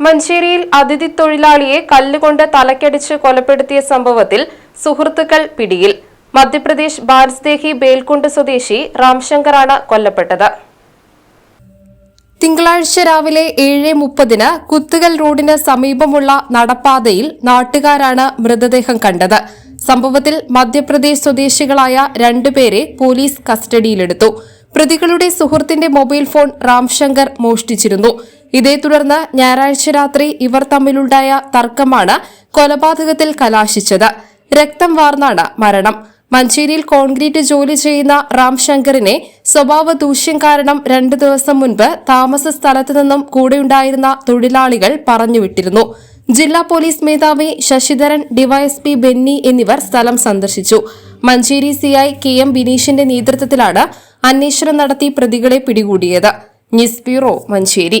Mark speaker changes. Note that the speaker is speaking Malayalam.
Speaker 1: മഞ്ചേരിയിൽ അതിഥി തൊഴിലാളിയെ കല്ലുകൊണ്ട് തലക്കടിച്ച് കൊലപ്പെടുത്തിയ സംഭവത്തിൽ സുഹൃത്തുക്കൾ പിടിയിൽ. മധ്യപ്രദേശ് ബാർസ്ദേഹി ബേൽക്കുണ്ട് സ്വദേശി രാംശങ്കറാണ് കൊല്ലപ്പെട്ടത്. തിങ്കളാഴ്ച രാവിലെ ഏഴ് മുപ്പതിന് കുത്തുകൽ റോഡിന് സമീപമുള്ള നടപ്പാതയിൽ നാട്ടുകാരാണ് മൃതദേഹം കണ്ടത്. സംഭവത്തിൽ മധ്യപ്രദേശ് സ്വദേശികളായ രണ്ടുപേരെ പോലീസ് കസ്റ്റഡിയിലെടുത്തു. പ്രതികളുടെ സുഹൃത്തിന്റെ മൊബൈൽ ഫോൺ രാംശങ്കർ മോഷ്ടിച്ചിരുന്നു. ഇതേ തുടർന്ന് ഞായറാഴ്ച രാത്രി ഇവർ തമ്മിലുണ്ടായ തർക്കമാണ് കൊലപാതകത്തിൽ കലാശിച്ചത്. രക്തം വാർന്നാണ് മരണം. മഞ്ചേരിയിൽ കോൺക്രീറ്റ് ജോലി ചെയ്യുന്ന രാംശങ്കറിനെ സ്വഭാവ ദൂഷ്യം കാരണം രണ്ടു ദിവസം മുൻപ് താമസ സ്ഥലത്തു നിന്നും കൂടെയുണ്ടായിരുന്ന തൊഴിലാളികൾ പറഞ്ഞുവിട്ടിരുന്നു. ജില്ലാ പോലീസ് മേധാവി ശശിധരൻ ഡിവൈഎസ്പി ബെന്നി എന്നിവർ സ്ഥലം സന്ദർശിച്ചു. മഞ്ചേരി സിഐ കെ എം ബിനീഷിന്റെ നേതൃത്വത്തിലാണ് അന്വേഷണം നടത്തി പ്രതികളെ പിടികൂടിയത്. News bureau Manjeri.